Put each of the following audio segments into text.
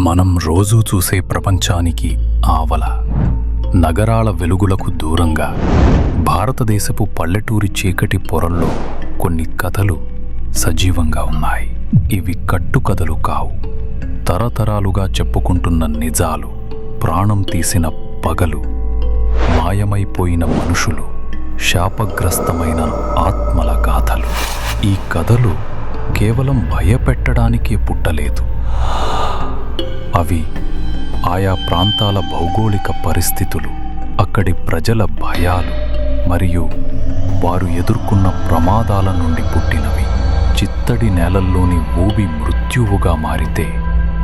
మనం రోజూ చూసే ప్రపంచానికి ఆవల. నగరాల వెలుగులకు దూరంగా భారతదేశపు పల్లెటూరి చీకటి పొరల్లో కొన్ని కథలు సజీవంగా ఉన్నాయి. ఇవి కట్టుకథలు కావు. తరతరాలుగా చెప్పుకుంటున్న నిజాలు ప్రాణం తీసిన పగలు మాయమైపోయిన మనుషులు శాపగ్రస్తమైన ఆత్మల గాథలు. ఈ కథలు కేవలం భయపెట్టడానికే పుట్టలేదు. అవి ఆయా ప్రాంతాల భౌగోళిక పరిస్థితులు అక్కడి ప్రజల భయాలు మరియు వారు ఎదుర్కొన్న ప్రమాదాల నుండి పుట్టినవి. చిత్తడి నేలల్లోని ఊబి మృత్యువుగా మారితే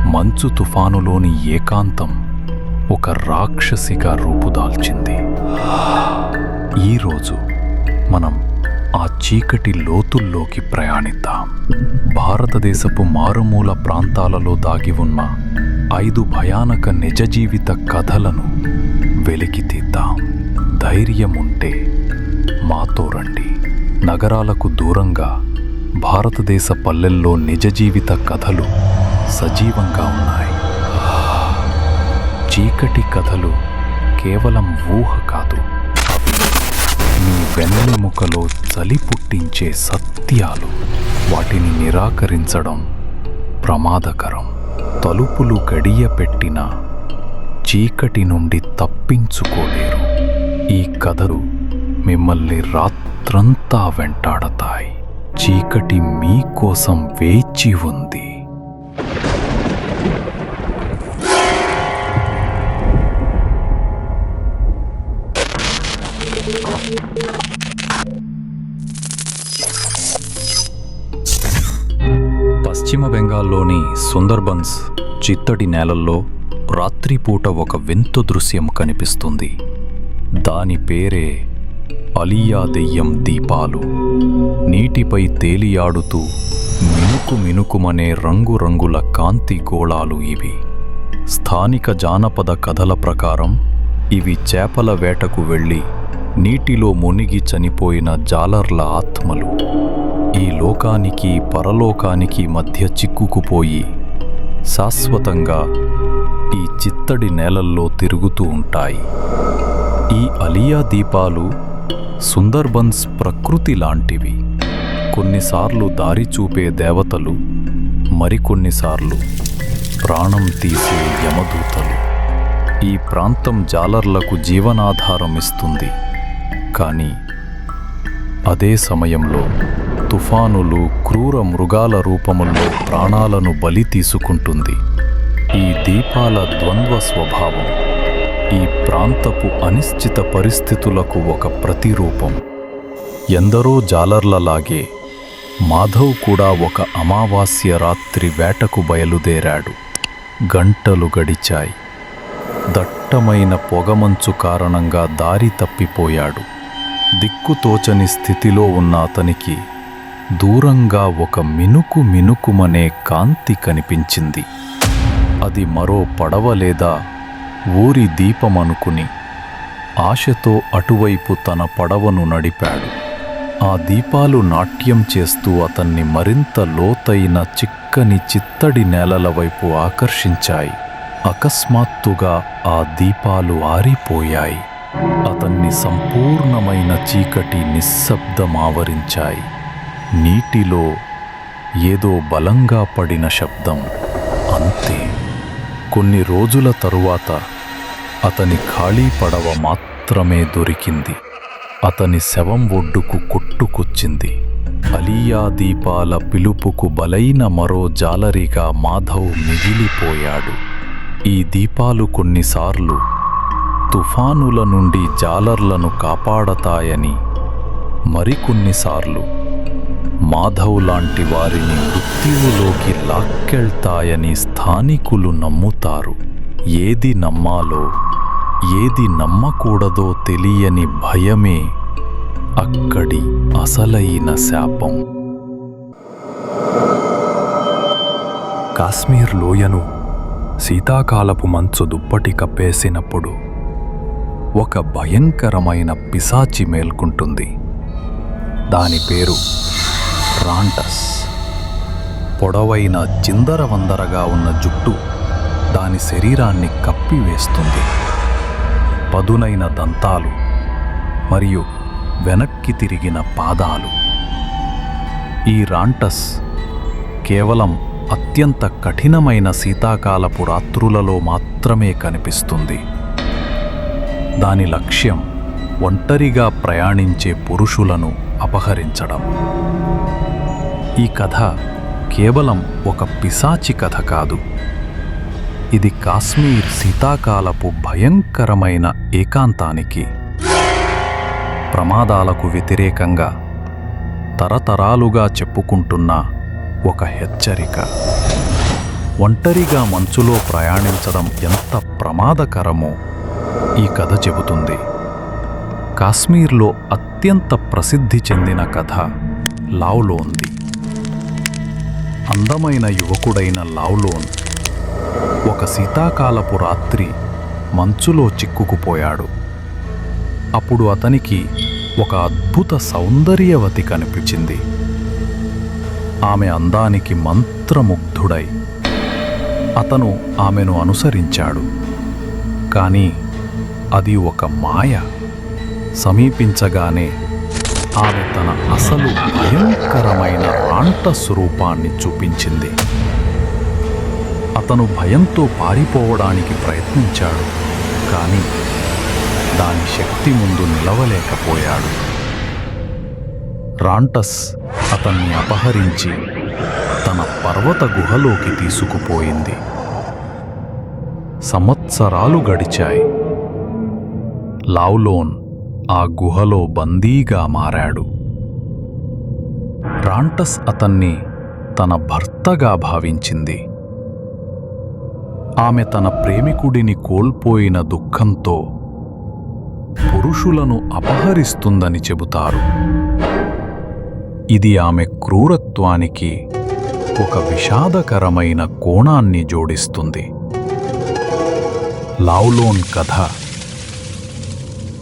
మంచు తుఫానులోని ఏకాంతం ఒక రాక్షసిగా రూపుదాల్చింది. ఈరోజు మనం ఆ చీకటి లోతుల్లోకి ప్రయాణిద్దాం. భారతదేశపు మారుమూల ప్రాంతాలలో దాగి ఉన్న ఐదు భయానక నిజ జీవిత కథలను వెలికి తీద్దాం. ధైర్యం ఉంటే మాతో రండి. నగరాలకు దూరంగా భారతదేశ పల్లెల్లో నిజ జీవిత కథలు సజీవంగా ఉన్నాయి. చీకటి కథలు కేవలం ఊహ కాదు. అవి మీ వెన్నెముకలో చలి పుట్టించే సత్యాలు. వాటిని నిరాకరించడం ప్రమాదకరం. తలుపులు గడియపెట్టినా చీకటి నుండి తప్పించుకోలేరు. ఈ కథలు మిమ్మల్ని రాత్రంతా వెంటాడతాయి. చీకటి మీకోసం వేచి ఉంది. పశ్చిమ బెంగాల్లోని సుందర్బన్స్ చిత్తడి నేలల్లో రాత్రిపూట ఒక వింత దృశ్యం కనిపిస్తుంది. దాని పేరే అలియా దెయ్యం దీపాలు. నీటిపై తేలియాడుతూ మినుకు మినుకుమనే రంగురంగుల కాంతి గోళాలు ఇవి. స్థానిక జానపద కథల ప్రకారం ఇవి చేపల వేటకు వెళ్ళి నీటిలో మునిగి చనిపోయిన జాలర్ల ఆత్మలు. ఈ లోకానికి పరలోకానికి మధ్య చిక్కుకుపోయి శాశ్వతంగా ఈ చిత్తడి నేలల్లో తిరుగుతూ ఉంటాయి. ఈ అలియా దీపాలు సుందర్బన్స్ ప్రకృతి లాంటివి. కొన్నిసార్లు దారి చూపే దేవతలు మరికొన్నిసార్లు ప్రాణం తీసే యమదూతలు. ఈ ప్రాంతం జాలర్లకు జీవనాధారం ఇస్తుంది. కానీ అదే సమయంలో తుఫానులు క్రూర మృగాల రూపముల్లో ప్రాణాలను బలి తీసుకుంటుంది. ఈ దీపాల ద్వంద్వ స్వభావం ఈ ప్రాంతపు అనిశ్చిత పరిస్థితులకు ఒక ప్రతిరూపం. ఎందరో జాలర్లలాగే మాధవ్ కూడా ఒక అమావాస్య రాత్రి వేటకు బయలుదేరాడు. గంటలు గడిచాయి. దట్టమైన పొగమంచు కారణంగా దారి తప్పిపోయాడు. దిక్కుతోచని స్థితిలో ఉన్న అతనికి దూరంగా ఒక మినుకు మినుకుమనే కాంతి కనిపించింది. అది మరో పడవ లేదా ఊరి దీపమనుకుని ఆశతో అటువైపు తన పడవను నడిపాడు. ఆ దీపాలు నాట్యం చేస్తూ అతన్ని మరింత లోతైన చిక్కని చిత్తడి నేలల వైపు ఆకర్షించాయి. అకస్మాత్తుగా ఆ దీపాలు ఆరిపోయాయి. అతన్ని సంపూర్ణమైన చీకటి నిశ్శబ్దమావరించాయి నీటిలో ఏదో బలంగా పడిన శబ్దం. అంతే. కొన్ని రోజుల తరువాత అతని ఖాళీ పడవ మాత్రమే దొరికింది. అతని శవం ఒడ్డుకు కొట్టుకొచ్చింది. అలియా దీపాల పిలుపుకు బలైన మరో జాలరిగా మాధవ్ మిగిలిపోయాడు. ఈ దీపాలు కొన్నిసార్లు తుఫానుల నుండి జాలర్లను కాపాడతాయని మరికొన్నిసార్లు మాధవ్ లాంటి వారిని మృత్యువులోకి లాక్కెళ్తాయని స్థానికులు నమ్ముతారు. ఏది నమ్మాలో ఏది నమ్మకూడదో తెలియని భయమే అక్కడి అసలైన శాపం. కాశ్మీర్ లోయను శీతాకాలపు మంచు దుప్పటి కప్పేసినప్పుడు ఒక భయంకరమైన పిశాచి మేల్కుంటుంది. దాని పేరు రాంటస్ పొడవైన చిందరవందరగా ఉన్న జుట్టు దాని శరీరాన్ని కప్పివేస్తుంది. పదునైన దంతాలు మరియు వెనక్కి తిరిగిన పాదాలు. ఈ రాంటస్ కేవలం అత్యంత కఠినమైన శీతాకాలపు రాత్రులలో మాత్రమే కనిపిస్తుంది. దాని లక్ష్యం ఒంటరిగా ప్రయాణించే పురుషులను అపహరించడం. ఈ కథ కేవలం ఒక పిశాచి కథ కాదు. ఇది కాశ్మీర్ శీతాకాలపు భయంకరమైన ఏకాంతానికి ప్రమాదాలకు వ్యతిరేకంగా తరతరాలుగా చెప్పుకుంటున్న ఒక హెచ్చరిక. ఒంటరిగా మంచులో ప్రయాణించడం ఎంత ప్రమాదకరమో ఈ కథ చెబుతుంది. కాశ్మీర్లో అత్యంత ప్రసిద్ధి చెందిన కథ లావ్లోన్ది అందమైన యువకుడైన లావ్లోన్ ఒక శీతాకాలపు రాత్రి మంచులో చిక్కుకుపోయాడు. అప్పుడు అతనికి ఒక అద్భుత సౌందర్యవతి కనిపించింది. ఆమె అందానికి మంత్రముగ్ధుడై అతను ఆమెను అనుసరించాడు. కానీ అది ఒక మాయ సమీపించగానే ఆమె తన అసలు భయంకరమైన రాంట స్వరూపాన్ని చూపించింది. అతను భయంతో పారిపోవడానికి ప్రయత్నించాడు కానీ దాని శక్తి ముందు నిలవలేకపోయాడు. రాంటస్ అతన్ని అపహరించి తన పర్వత గుహలోకి తీసుకుపోయింది. సంవత్సరాలు గడిచాయి. లావ్లోన్ ఆ గుహలో బందీగా మారాడు. రాంటస్ అతన్ని తన భర్తగా భావించింది. ఆమె తన ప్రేమికుడిని కోల్పోయిన దుఃఖంతో పురుషులను అపహరిస్తుందని చెబుతారు. ఇది ఆమె క్రూరత్వానికి ఒక విషాదకరమైన కోణాన్ని జోడిస్తుంది. లావ్లోన్ కథ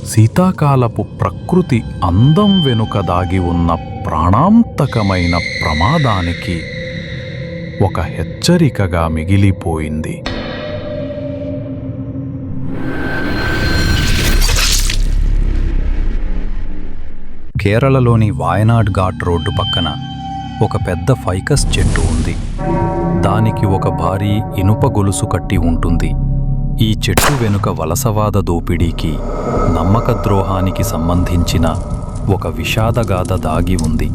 శీతాకాలపు ప్రకృతి అందం వెనుక దాగి ఉన్న ప్రాణాంతకమైన ప్రమాదానికి ఒక హెచ్చరికగా మిగిలిపోయింది. కేరళలోని వాయనాడ్ ఘాట్ రోడ్డు పక్కన ఒక పెద్ద ఫైకస్ చెట్టు ఉంది. దానికి ఒక భారీ ఇనుప గొలుసు కట్టి ఉంటుంది. ఈ చెట్టు వెనుక వలసవాద దోపిడీకి నమ్మక ద్రోహానికి సంబంధించిన ఒక విషాదగాథ దాగి ఉంది.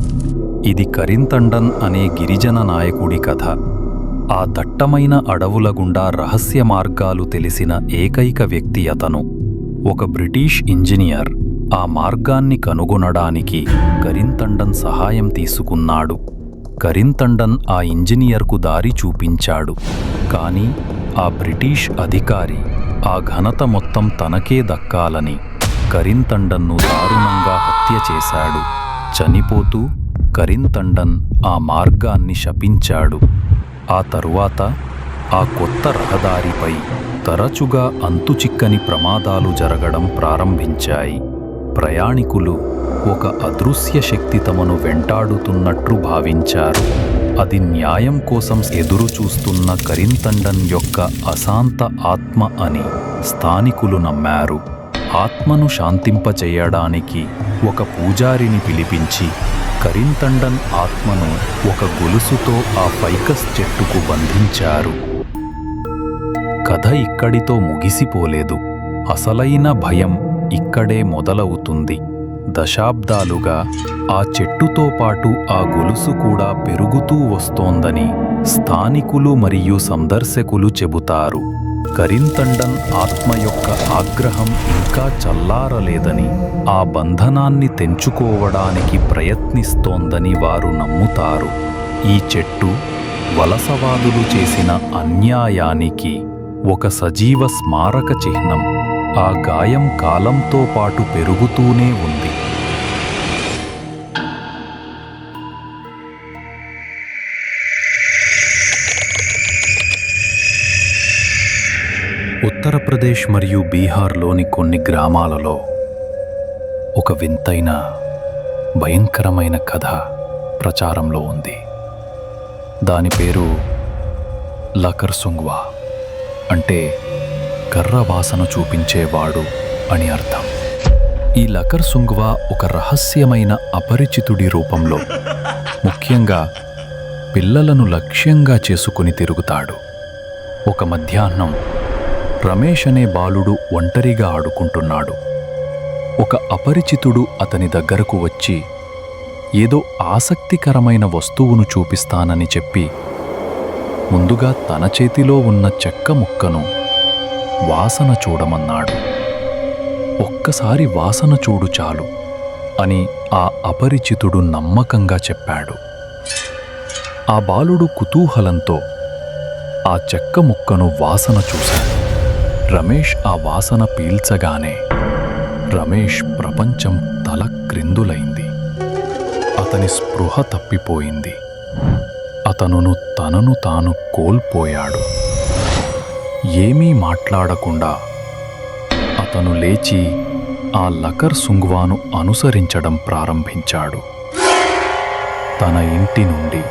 ఇది కరింతండన్ అనే గిరిజన నాయకుడి కథ. ఆ దట్టమైన అడవుల గుండా రహస్య మార్గాలు తెలిసిన ఏకైక వ్యక్తి అతను. ఒక బ్రిటిష్ ఇంజనీర్. ఆ మార్గాన్ని కనుగొనడానికి కరింతండన్ సహాయం తీసుకున్నాడు. కరింతండన్ ఆ ఇంజనీర్కు దారి చూపించాడు. కానీ ఆ బ్రిటిష్ అధికారి ఆ ఘనత మొత్తం తనకే దక్కాలని కరింతండన్ను దారుణంగా హత్య చేశాడు. చనిపోతూ కరింతండన్ ఆ మార్గాన్ని శపించాడు. ఆ తరువాత ఆ కొత్త రహదారిపై తరచుగా అంతుచిక్కని ప్రమాదాలు జరగడం ప్రారంభించాయి. ప్రయాణికులు ఒక అదృశ్య శక్తి తమను వెంటాడుతున్నట్లు భావించారు. అది న్యాయం కోసం ఎదురు చూస్తున్న కరింతండన్ యొక్క అశాంత ఆత్మ అని స్థానికులు నమ్మారు ఆత్మను శాంతింపచేయడానికి ఒక పూజారిని పిలిపించి కరింతండన్ ఆత్మను ఒక గొలుసుతో ఆ ఫైకస్ చెట్టుకు బంధించారు. కథ ఇక్కడితో ముగిసిపోలేదు. అసలైన భయం ఇక్కడే మొదలవుతుంది. దశాబ్దాలుగా ఆ చెట్టుతో పాటు ఆ గొలుసు కూడా పెరుగుతూ వస్తోందని స్థానికులు మరియు సందర్శకులు చెబుతారు. కరింతండన్ ఆత్మ యొక్క ఆగ్రహం ఇంకా చల్లారలేదని ఆ బంధనాన్ని తెంచుకోవడానికి ప్రయత్నిస్తోందని వారు నమ్ముతారు. ఈ చెట్టు వలసవాదులు చేసిన అన్యాయానికి ఒక సజీవ స్మారక చిహ్నం. ఆ గాయం కాలంతో పాటు పెరుగుతూనే ఉంది. ఉత్తరప్రదేశ్ మరియు బీహార్లోని కొన్ని గ్రామాలలో ఒక వింతైన భయంకరమైన కథ ప్రచారంలో ఉంది. దాని పేరు లకర్ సుంగ్వా. అంటే కర్ర వాసన చూపించేవాడు అని అర్థం. ఈ లకర్ సుంగ్వా ఒక రహస్యమైన అపరిచితుడి రూపంలో ముఖ్యంగా పిల్లలను లక్ష్యంగా చేసుకుని తిరుగుతాడు. ఒక మధ్యాహ్నం రమేష్ అనే బాలుడు ఒంటరిగా ఆడుకుంటున్నాడు. ఒక అపరిచితుడు అతని దగ్గరకు వచ్చి ఏదో ఆసక్తికరమైన వస్తువును చూపిస్తానని చెప్పి ముందుగా తన చేతిలో ఉన్న చెక్క ముక్కను వాసన చూడమన్నాడు. ఒక్కసారి వాసన చూడు చాలు అని ఆ అపరిచితుడు నమ్మకంగా చెప్పాడు. ఆ బాలుడు కుతూహలంతో ఆ చెక్క ముక్కను వాసన చూశాడు. రమేష్ ఆ వాసన పీల్చగానే రమేష్ ప్రపంచం తల క్రిందులైంది. అతని స్పృహ తప్పిపోయింది. అతనును తనను తాను కోల్పోయాడు. ఏమీ మాట్లాడకుండా అతను లేచి ఆ లకర్ సుంగ్వాను అనుసరించడం ప్రారంభించాడు. తన ఇంటి నుండి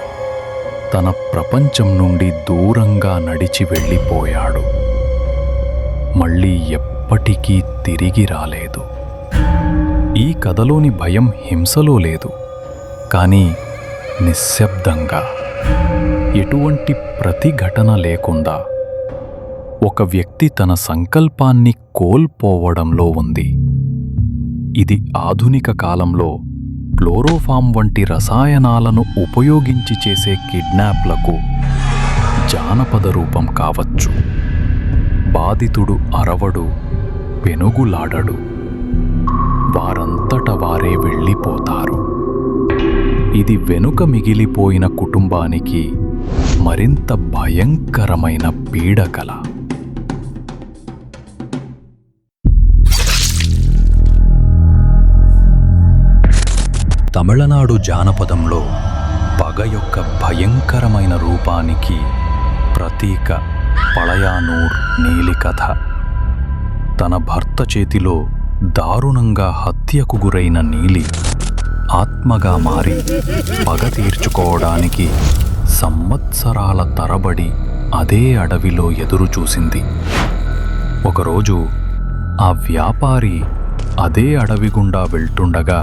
తన ప్రపంచం నుండి దూరంగా నడిచి వెళ్ళిపోయాడు. మళ్ళీ ఎప్పటికీ తిరిగి రాలేదు. ఈ కథలోని భయం హింసలో లేదు కానీ నిశ్శబ్దంగా. ఎటువంటి ప్రతిఘటన లేకుండా ఒక వ్యక్తి తన సంకల్పాన్ని కోల్పోవడంలో ఉంది. ఇది ఆధునిక కాలంలో క్లోరోఫామ్ వంటి రసాయనాలను ఉపయోగించి చేసే కిడ్నాప్లకు జానపద రూపం కావచ్చు. బాధితుడు అరవడు పెనుగులాడడు. వారంతట వారే వెళ్ళిపోతారు. ఇది వెనుక మిగిలిపోయిన కుటుంబానికి మరింత భయంకరమైన పీడకల. తమిళనాడు జానపదంలో పగ యొక్క భయంకరమైన రూపానికి ప్రతీక పళయానూర్ నీలి కథ తన భర్త చేతిలో దారుణంగా హత్యకు గురైన నీలి ఆత్మగా మారి పగ తీర్చుకోవడానికి సంవత్సరాల తరబడి అదే అడవిలో ఎదురుచూసింది ఒకరోజు ఆ వ్యాపారి అదే అడవి గుండా వెళ్తుండగా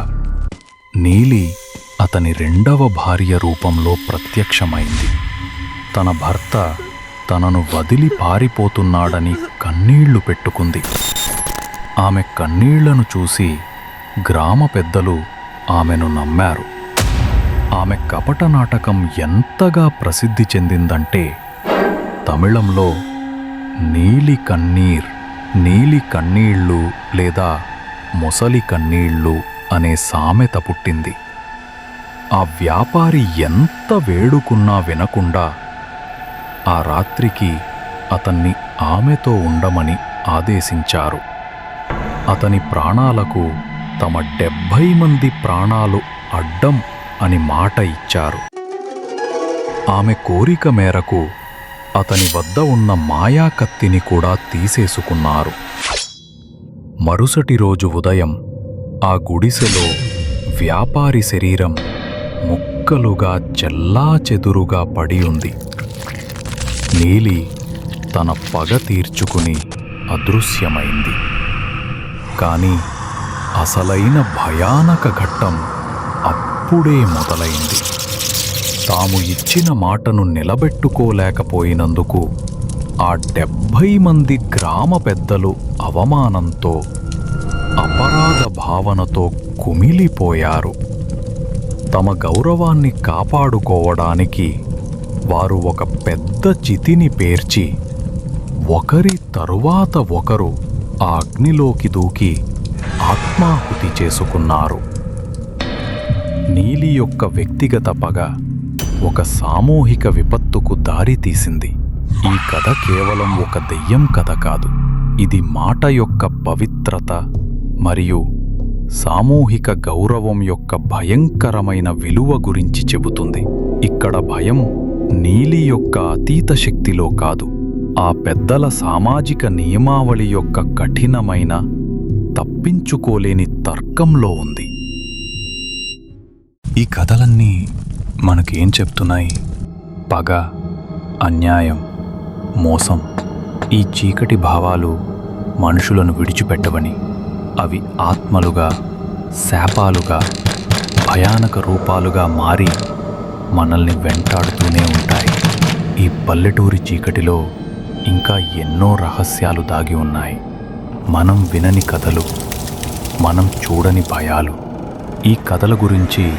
నీలి అతని రెండవ భార్య రూపంలో ప్రత్యక్షమైంది. తన భర్త తనను వదిలి పారిపోతున్నాడని కన్నీళ్ళు పెట్టుకుంది. ఆమె కన్నీళ్ళను చూసి గ్రామ పెద్దలు ఆమెను నమ్మారు. ఆమె కపట నాటకం ఎంతగా ప్రసిద్ధి చెందిందంటే తమిళంలో నీలి కన్నీర్ నీలి కన్నీళ్ళు లేదా మొసలి కన్నీళ్ళు అనే సామెత పుట్టింది. ఆ వ్యాపారి ఎంత వేడుకున్నా వినకుండా ఆ రాత్రికి అతన్ని ఆమెతో ఉండమని ఆదేశించారు. అతని ప్రాణాలకు తమ డెబ్భై మంది ప్రాణాలు అడ్డం అని మాట ఇచ్చారు. ఆమె కోరిక మేరకు అతని వద్ద ఉన్న మాయాకత్తిని కూడా తీసేసుకున్నారు. మరుసటి రోజు ఉదయం ఆ గుడిసెలో వ్యాపారి శరీరం ముక్కలుగా చెల్లా చెదురుగా పడి ఉంది. నీలి తన పగ తీర్చుకుని అదృశ్యమైంది. కాని అసలైన భయానక ఘట్టం అప్పుడే మొదలైంది. తాము ఇచ్చిన మాటను నిలబెట్టుకోలేకపోయినందుకు ఆ డెబ్భై మంది గ్రామ పెద్దలు అవమానంతో భావనతో కుమిలిపోయారు. తమ గౌరవాన్ని కాపాడుకోవడానికి వారు ఒక పెద్ద చితిని పేర్చి ఒకరి తరువాత ఒకరు ఆ అగ్నిలోకి దూకి ఆత్మాహుతి చేసుకున్నారు. నీలి యొక్క వ్యక్తిగత పగ ఒక సామూహిక విపత్తుకు దారితీసింది ఈ కథ కేవలం ఒక దెయ్యం కథ కాదు. ఇది మాట యొక్క పవిత్రత మరియు సామూహిక గౌరవం యొక్క భయంకరమైన విలువ గురించి చెబుతుంది. ఇక్కడ భయం నీలి యొక్క అతీత శక్తిలో కాదు. ఆ పెద్దల సామాజిక నియమావళి యొక్క కఠినమైన తప్పించుకోలేని తర్కంలో ఉంది. ఈ కథలన్నీ మనకేం చెప్తున్నాయి? పగ అన్యాయం మోసం ఈ చీకటి భావాలు మనుషులను విడిచిపెట్టవని. అవి ఆత్మలుగా శాపాలుగా భయానక రూపాలుగా మారి మనల్ని వెంటాడుతూనే ఉంటాయి. ఈ పల్లెటూరి చీకటిలో ఇంకా ఎన్నో రహస్యాలు దాగి ఉన్నాయి. మనం వినని కథలు మనం చూడని భయాలు. ఈ కథల గురించి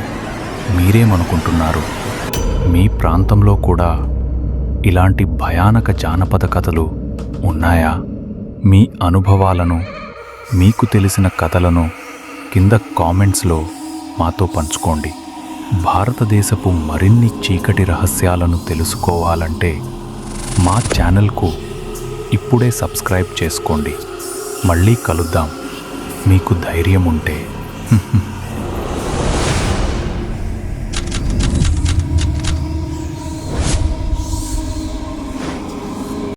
మీరేమనుకుంటున్నారు? మీ ప్రాంతంలో కూడా ఇలాంటి భయానక జానపద కథలు ఉన్నాయా? మీ అనుభవాలను మీకు తెలిసిన కథలను కింద కామెంట్స్లో మాతో పంచుకోండి. భారతదేశపు మరిన్ని చీకటి రహస్యాలను తెలుసుకోవాలంటే మా ఛానల్కు ఇప్పుడే సబ్స్క్రైబ్ చేసుకోండి. మళ్ళీ కలుద్దాం. మీకు ధైర్యం ఉంటే.